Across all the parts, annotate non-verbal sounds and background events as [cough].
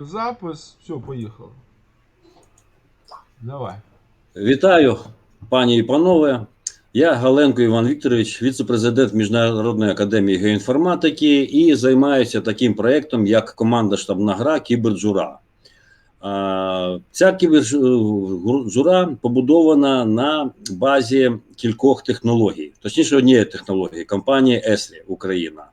Запис, все, поїхали. Давай. Вітаю, пані і панове. Я Галенко Іван Вікторович, віце-президент Міжнародної академії геоінформатики і займаюся таким проєктом, як команда штабна гра Кіберджура. Ця кіберджура побудована на базі кількох технологій, точніше, однієї технології компанії Еслі Україна.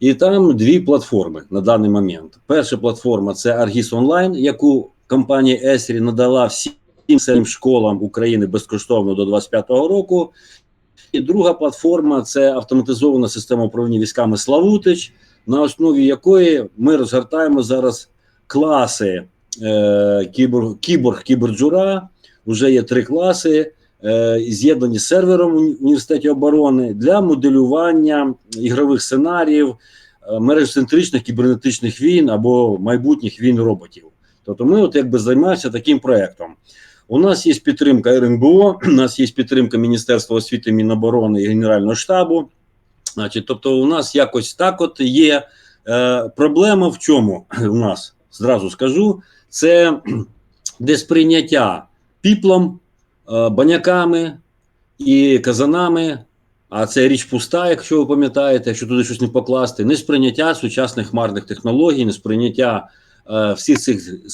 І там дві платформи на даний момент. Перша платформа це Argis Online, яку компанія Есрі надала всім всім школам України безкоштовно до 25-го року. І друга платформа це автоматизована система управління військами Славутич, на основі якої ми розгортаємо зараз класи е, кіборг, кіборг кіберджура. Вже є три класи, з'єднані з сервером в університеті оборони для моделювання ігрових сценаріїв, е, мережцентричних кібернетичних війн або майбутніх війн роботів. Тобто, ми от якби займаємося таким проектом. У нас є підтримка РНБО, [clears throat] у нас є підтримка Міністерства освіти, Міноборони і Генерального штабу. Значить, тобто, у нас якось так от є е, проблема в чому [clears throat] у нас зразу скажу, це [clears throat] кхм, несприйняття піплом, е, баняками і казанами. А це річ пуста, якщо ви пам'ятаєте, якщо туди щось не покласти, несприйняття сучасних хмарних технологій, несприйняття е, всіх цих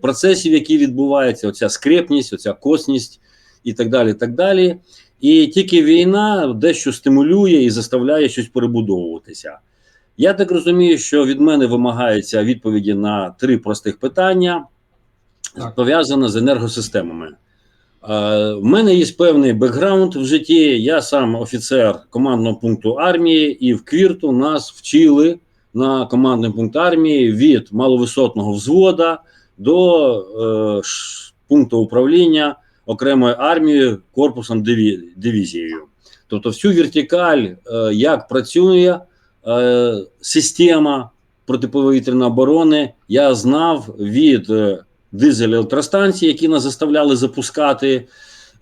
процесів, які відбуваються, оця скрепність, оця косність і так далі. так далі. І тільки війна дещо стимулює і заставляє щось перебудовуватися. Я так розумію, що від мене вимагаються відповіді на три простих питання, Так. пов'язане з енергосистемами. В мене є певний бекграунд в житті. Я сам офіцер командного пункту армії, і в Квірту нас вчили на командний пункт армії від маловисотного взвода до е, пункту управління окремою армією, корпусом диві- дивізією. Тобто, всю вертикаль, е, як працює е, система протиповітряної оборони, я знав від е, дизель електростанцій, які нас заставляли запускати,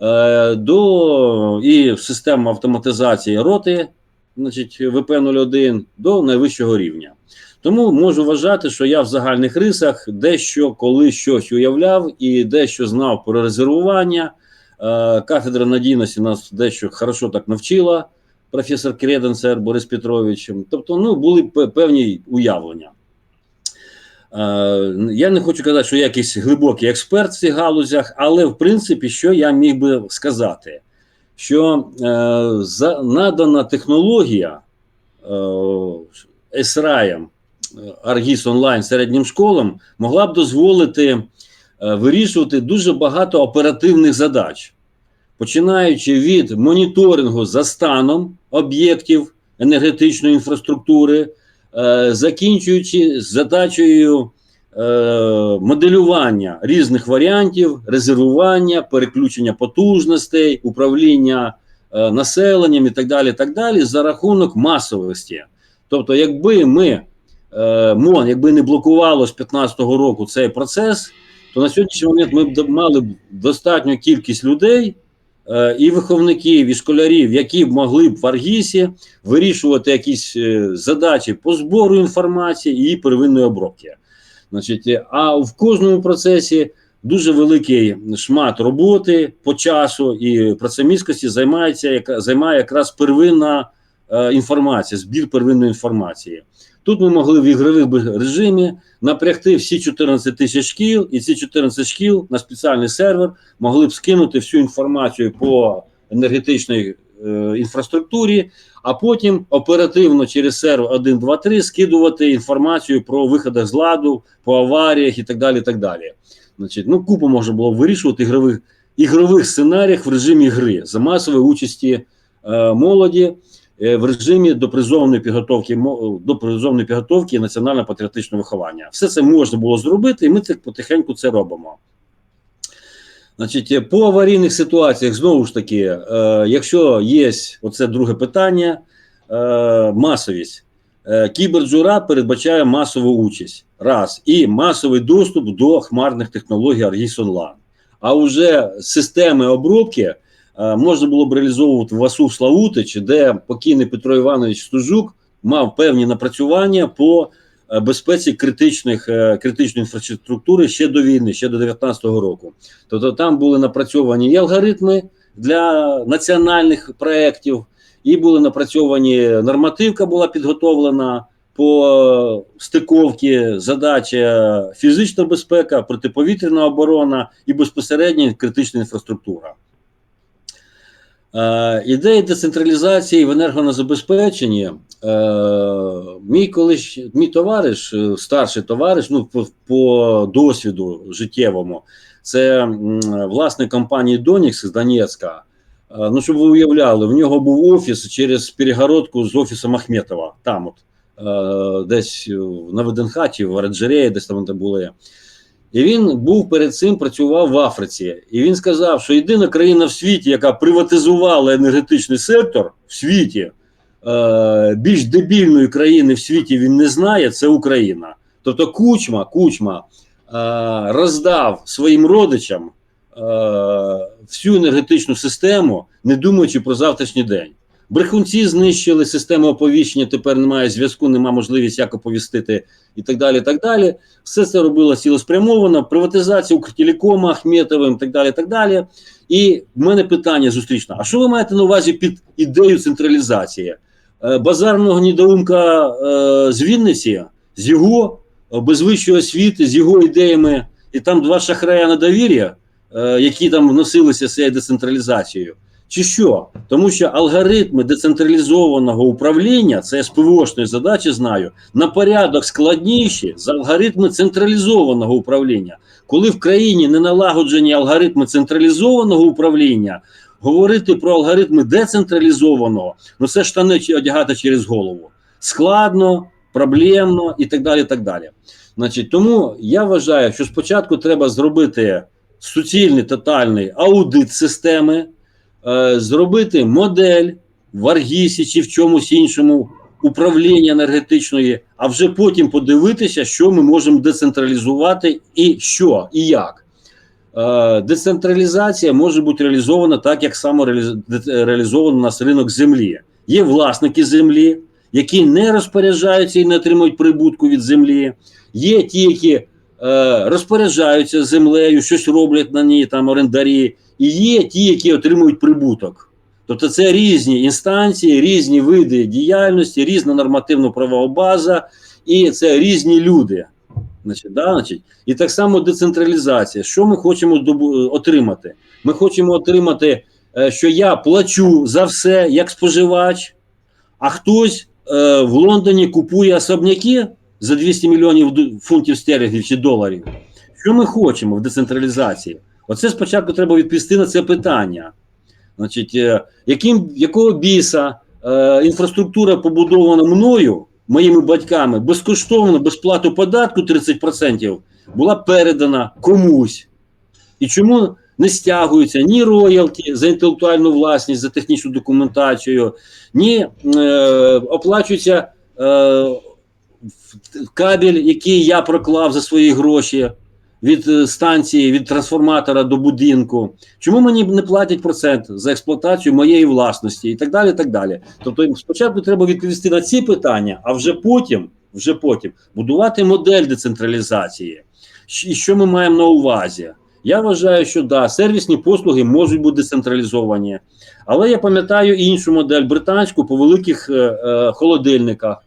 е, до і систем автоматизації роти, значить, ВП-01 до найвищого рівня. Тому можу вважати, що я в загальних рисах дещо коли щось уявляв і дещо знав про резервування. Е, Кафедра надійності нас дещо хорошо так навчила, професор Креденцер Борис Петрович. Тобто, ну, були певні уявлення. Я не хочу казати, що я якийсь глибокий експерт в цих галузях, але в принципі, що я міг би сказати, що е, за, надана технологія е, СРАєм, Аргіс онлайн середнім школам могла б дозволити е, вирішувати дуже багато оперативних задач, починаючи від моніторингу за станом об'єктів енергетичної інфраструктури, е, закінчуючи задачею е, моделювання різних варіантів, резервування, переключення потужностей, управління е, населенням і так далі, так далі, за рахунок масовості. Тобто, якби ми МОН, якби не блокувало з 2015 року цей процес, то на сьогоднішній момент ми б мали б достатню кількість людей і виховників, і школярів, які б могли б в Аргісі вирішувати якісь е, задачі по збору інформації і первинної обробки. Значить, е, а в кожному процесі дуже великий шмат роботи по часу і працемісткості займається яка займає якраз первинна е, інформація, збір первинної інформації. Тут ми могли в ігрових режимі напрягти всі 14 тисяч шкіл, і ці 14 шкіл на спеціальний сервер могли б скинути всю інформацію по енергетичній е, інфраструктурі, а потім оперативно через сервер 1, 2, 3 скидувати інформацію про виходи з ладу, по аваріях і так далі. так далі. Значить, ну, купу можна було вирішувати ігрових, ігрових сценаріях в режимі гри за масової участі е, молоді в режимі допризовної підготовки допризовної підготовки і національно-патріотичного виховання. Все це можна було зробити, і ми це потихеньку це робимо. Значить, е, по аварійних ситуаціях знову ж таки, е, якщо є оце друге питання, е, масовість. Е, Кіберджура передбачає масову участь. Раз. І масовий доступ до хмарних технологій Argis Online. А вже системи обробки е, можна було б реалізовувати в ВАСУ Славутич, де покійний Петро Іванович Стужук мав певні напрацювання по е, безпеці критичних е, критичної інфраструктури ще до війни, ще до 19-го року. Тобто там були напрацьовані і алгоритми для національних проєктів, і були напрацьовані нормативка була підготовлена по стиковці задача фізична безпека, протиповітряна оборона і безпосередньо критична інфраструктура. Е, ідеї децентралізації в енергоназабезпеченні. Е, мій колись мій товариш, е, старший товариш, ну по, по досвіду життєвому, це власник компанії Донікс з Донецька. Ну, щоб ви уявляли, в нього був офіс через перегородку з офісом Ахметова. Там, от десь на чи в Оранжереї, десь там де були. І він був перед цим працював в Африці. І він сказав, що єдина країна в світі, яка приватизувала енергетичний сектор в світі, е, більш дебільної країни в світі він не знає, це Україна. Тобто Кучма, Кучма е, роздав своїм родичам е, всю енергетичну систему, не думаючи про завтрашній день. Брехунці знищили систему оповіщення, тепер немає зв'язку, немає можливість як оповістити і так далі. так далі. Все це робило цілеспрямовано, приватизація Укртелекома, Ахметовим, так далі. так далі. І в мене питання зустрічне: а що ви маєте на увазі під ідею централізації? Е, Базарного недоумка е, з Вінниці, з його е, без вищої освіти, з його ідеями, і там два шахрая на довір'я, які там вносилися з цією децентралізацією. Чи що? Тому що алгоритми децентралізованого управління, це я з ПВОшної задачі знаю, на порядок складніші за алгоритми централізованого управління. Коли в країні не налагоджені алгоритми централізованого управління, говорити про алгоритми децентралізованого, ну це штани одягати через голову. Складно, проблемно і так далі. так далі. Значить, тому я вважаю, що спочатку треба зробити суцільний тотальний аудит системи е, зробити модель в Аргісі чи в чомусь іншому управління енергетичної, а вже потім подивитися, що ми можемо децентралізувати і що, і як. Е, Децентралізація може бути реалізована так, як само реаліз- реалізовано нас ринок землі. Є власники землі, які не розпоряджаються і не отримують прибутку від землі. Є ті, які розпоряджаються землею, щось роблять на ній, там орендарі, і є ті, які отримують прибуток. Тобто це різні інстанції, різні види діяльності, різна нормативно-правова база, і це різні люди. Значить, да, значить. І так само децентралізація. Що ми хочемо отримати? Ми хочемо отримати, е, що я плачу за все як споживач, а хтось е, в Лондоні купує особняки за 200 мільйонів фунтів стерлінгів чи доларів. Що ми хочемо в децентралізації? Оце спочатку треба відповісти на це питання. Значить, е, яким, якого біса е, інфраструктура побудована мною, моїми батьками, безкоштовно, без плати податку 30% була передана комусь. І чому не стягуються ні роялті за інтелектуальну власність, за технічну документацію, ні е, оплачується е, кабель, який я проклав за свої гроші від е, станції, від трансформатора до будинку. Чому мені не платять процент за експлуатацію моєї власності і так далі. так далі. Тобто, спочатку треба відповісти на ці питання, а вже потім, вже потім будувати модель децентралізації. І що ми маємо на увазі? Я вважаю, що да, сервісні послуги можуть бути децентралізовані, але я пам'ятаю іншу модель британську по великих е, е, холодильниках.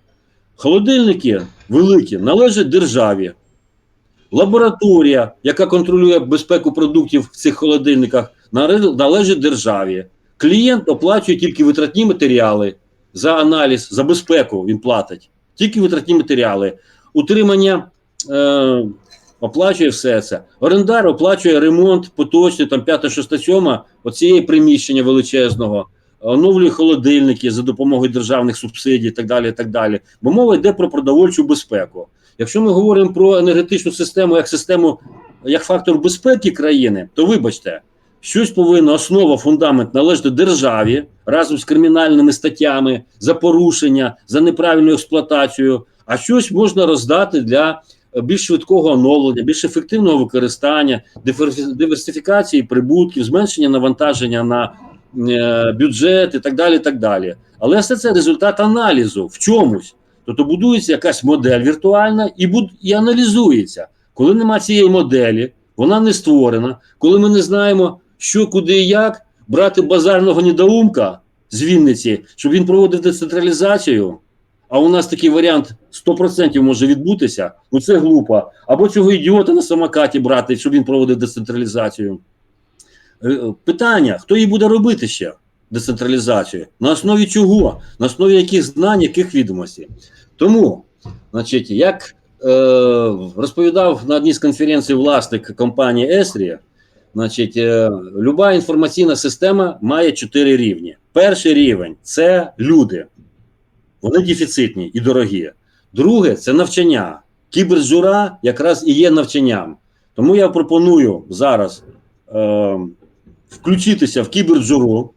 Холодильники великі належать державі. Лабораторія, яка контролює безпеку продуктів в цих холодильниках, належить державі. Клієнт оплачує тільки витратні матеріали за аналіз, за безпеку він платить. Тільки витратні матеріали. Утримання е, оплачує все це. Орендар оплачує ремонт поточний, там 5, 6, 7 оцієї приміщення величезного, оновлює холодильники за допомогою державних субсидій так далі. так далі. Бо мова йде про продовольчу безпеку. Якщо ми говоримо про енергетичну систему як систему, як фактор безпеки країни, то вибачте, щось повинно основа, фундамент належати державі разом з кримінальними статтями за порушення, за неправильну експлуатацію, а щось можна роздати для більш швидкого оновлення, більш ефективного використання, диверсифі- диверсифікації прибутків, зменшення навантаження на бюджет і так далі. так далі. Але все це результат аналізу в чомусь. Тобто будується якась модель віртуальна і, буд... і аналізується. Коли нема цієї моделі, вона не створена. Коли ми не знаємо, що, куди і як, брати базарного недоумка з Вінниці, щоб він проводив децентралізацію, а у нас такий варіант 100% може відбутися, ну це глупо. Або цього ідіота на самокаті брати, щоб він проводив децентралізацію. Е, Питання: хто її буде робити ще? Децентралізацію? На основі чого? На основі яких знань, яких відомостей? Тому, значить, як е, розповідав на одній з конференцій власник компанії Есрія, значить, е, люба інформаційна система має чотири рівні. Перший рівень це люди. Вони дефіцитні і дорогі. Друге це навчання. Кіберджура якраз і є навчанням. Тому я пропоную зараз е, включитися в кіберджуру.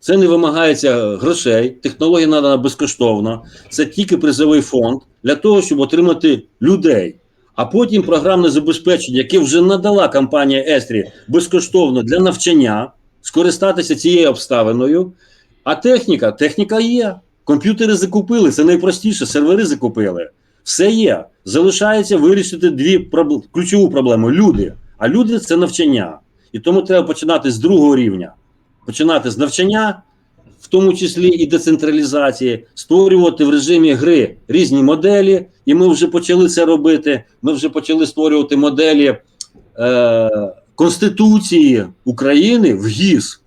Це не вимагається грошей, технологія надана безкоштовно. Це тільки призовий фонд для того, щоб отримати людей. А потім програмне забезпечення, яке вже надала компанія Естрі безкоштовно для навчання, скористатися цією обставиною. А техніка, техніка є. Комп'ютери закупили, це найпростіше, сервери закупили. Все є. Залишається вирішити дві проб... ключову проблему люди. А люди це навчання. І тому треба починати з другого рівня. Починати з навчання, в тому числі і децентралізації, створювати в режимі гри різні моделі. І ми вже почали це робити. Ми вже почали створювати моделі е, Конституції України в ГІС.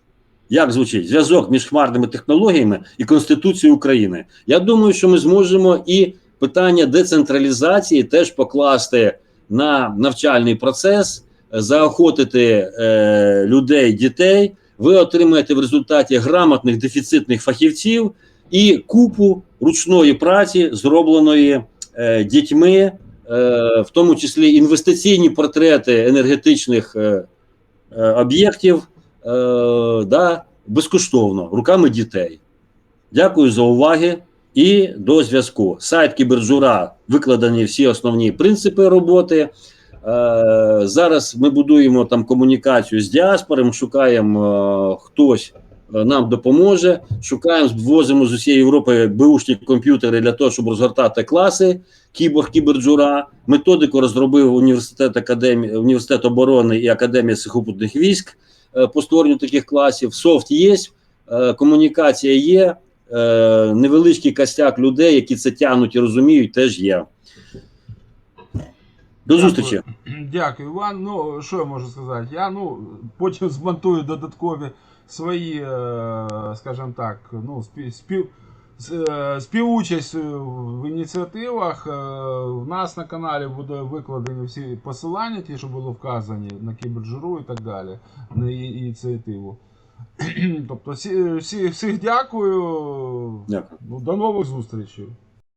Як звучить зв'язок між хмарними технологіями і Конституцією України? Я думаю, що ми зможемо і питання децентралізації теж покласти на навчальний процес, заохотити е, людей, дітей. Ви отримаєте в результаті грамотних дефіцитних фахівців і купу ручної праці, зробленої е, дітьми, е, в тому числі інвестиційні портрети енергетичних е, е, об'єктів е, да, безкоштовно руками дітей. Дякую за уваги і до зв'язку. Сайт Кіберджура викладені всі основні принципи роботи. Е, зараз ми будуємо там комунікацію з діаспором, шукаємо е, хтось е, нам допоможе. Шукаємо, ввозимо з усієї Європи беушні комп'ютери для того, щоб розгортати класи кіборг кіберджура. Методику розробив університет академії університет оборони і академія сухопутних військ по створенню таких класів. Софт є, комунікація є. Невеличкий костяк людей, які це тягнуть і розуміють, теж є. До зустрічі. [clears throat] Дякую, Іван. Ну, що я можу сказати? Я ну, потім змонтую додаткові свої, е, скажімо так, ну, спів, е, співучасть в ініціативах. Е, У нас на каналі буде викладені всі посилання, ті, що були вказані на кіберджуру і так далі, на ініціативу. [clears throat] Тобто, всі, всі, всіх дякую. Дякую. Ну, До нових зустрічей.